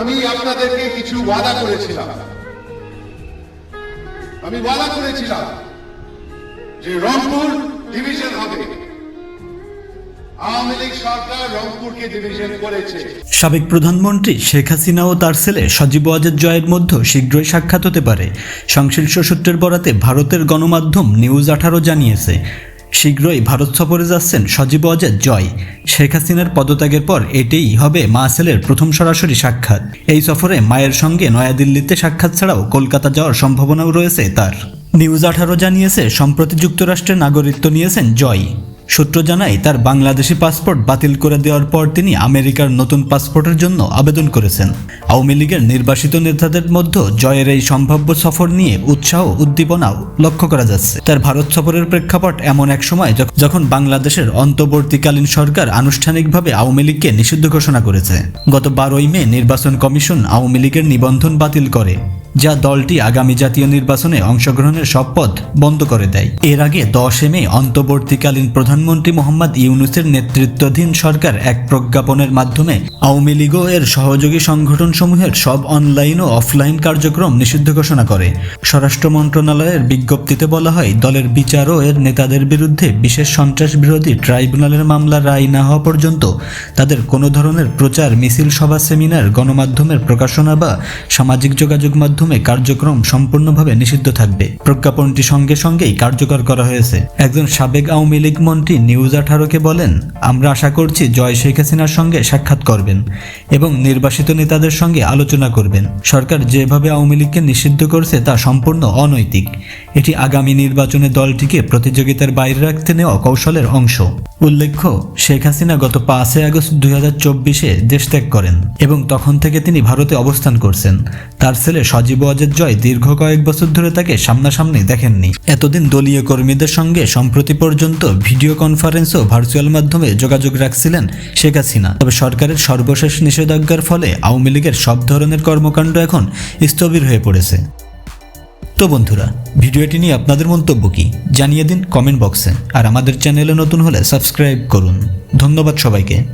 আমি আপনাদেরকে কিছু ওয়াদা করেছিলাম। আমি ওয়াদা করেছিলাম যে রংপুর ডিভিশন হবে। সাবেক প্রধানমন্ত্রী শেখ হাসিনা ও তার ছেলে সজীব ওয়াজেদ জয়ের মধ্যে শীঘ্রই সাক্ষাৎ হতে পারে। সংশ্লিষ্ট সূত্রের বরাতে ভারতের গণমাধ্যম নিউজ আঠারো জানিয়েছে শীঘ্রই ভারত সফরে যাচ্ছেন সজীব ওয়াজেদ জয়। শেখ হাসিনার পদত্যাগের পর এটাই হবে মা সেলের প্রথম সরাসরি সাক্ষাৎ। এই সফরে মায়ের সঙ্গে নয়াদিল্লিতে সাক্ষাৎ ছাড়াও কলকাতা যাওয়ার সম্ভাবনাও রয়েছে তার। নিউজ আঠারো জানিয়েছে, সম্প্রতি যুক্তরাষ্ট্রের নাগরিকত্ব নিয়েছেন জয়। সূত্র জানায়, তার বাংলাদেশি পাসপোর্ট বাতিল করে দেওয়ার পর তিনি আমেরিকার নতুন পাসপোর্টের জন্য আবেদন করেছেন। আওয়ামী লীগের নির্বাসিত নেতাদের মধ্যে জয়ের এই সম্ভাব্য সফর নিয়ে উৎসাহ উদ্দীপনাও লক্ষ্য করা যাচ্ছে। তার ভারত সফরের প্রেক্ষাপট এমন এক সময় যখন বাংলাদেশের অন্তর্বর্তীকালীন সরকার আনুষ্ঠানিকভাবে আওয়ামী লীগকে নিষিদ্ধ ঘোষণা করেছে। গত বারোই মে নির্বাচন কমিশন আওয়ামী লীগের নিবন্ধন বাতিল করে। যা দলটি আগামী জাতীয় নির্বাচনে অংশগ্রহণের সব পথ বন্ধ করে দেয়। এর আগে দশে মে অন্তর্বর্তীকালীন প্রধানমন্ত্রী মোহাম্মদ ইউনুসের নেতৃত্বাধীন সরকার এক প্রজ্ঞাপনের মাধ্যমে আওয়ামী লীগ এর সহযোগী সংগঠনসমূহের সব অনলাইন ও অফলাইন কার্যক্রম নিষিদ্ধ ঘোষণা করে। স্বরাষ্ট্র মন্ত্রণালয়ের বিজ্ঞপ্তিতে বলা হয়, দলের বিচার ও এর নেতাদের বিরুদ্ধে বিশেষ সন্ত্রাস বিরোধী ট্রাইব্যুনালের মামলা রায় না হওয়া পর্যন্ত তাদের কোনো ধরনের প্রচার মিছিল, সভা, সেমিনার, গণমাধ্যমের প্রকাশনা বা সামাজিক যোগাযোগ মাধ্যমে কার্যক্রম সম্পূর্ণভাবে নিষিদ্ধ থাকবে। প্রজ্ঞাপনটি সঙ্গে সঙ্গেই কার্যকর করা হয়েছে। একজন সাবেক আওয়ামী লীগ মন্ত্রী নিউজ আঠারোকে বলেন, আমরা আশা করছি জয় শেখ হাসিনার সঙ্গে সাক্ষাৎ করবেন এবং নির্বাসিত নেতাদের সঙ্গে আলোচনা করবেন। সরকার যেভাবে আওয়ামী লীগকে নিষিদ্ধ করছে তা সম্পূর্ণ অনৈতিক। এটি আগামী নির্বাচনে দলটিকে প্রতিযোগিতার বাইরে রাখতে নেওয়া কৌশলের অংশ। উল্লেখ্য, শেখ হাসিনা গত পাঁচই আগস্ট দুই হাজার চব্বিশে দেশ ত্যাগ করেন এবং তখন থেকে তিনি ভারতে অবস্থান করছেন। তার ছেলে সজীব ওয়াজেদ জয় দীর্ঘ কয়েক বছর ধরে তাকে সামনাসামনি দেখেননি। এতদিন দলীয় কর্মীদের সঙ্গে সম্প্রতি পর্যন্ত ভিডিও কনফারেন্স ও ভার্চুয়াল মাধ্যমে যোগাযোগ রাখছিলেন শেখ হাসিনা। তবে সরকারের সর্বশেষ নিষেধাজ্ঞার ফলে আওয়ামী লীগের সব ধরনের কর্মকাণ্ড এখন স্থবির হয়ে পড়েছে। তো বন্ধুরা, ভিডিওটি নিয়ে আপনাদের মন্তব্য কি? জানিয়ে দিন কমেন্ট বক্সে। আর আমাদের চ্যানেলে নতুন হলে সাবস্ক্রাইব করুন। ধন্যবাদ সবাইকে।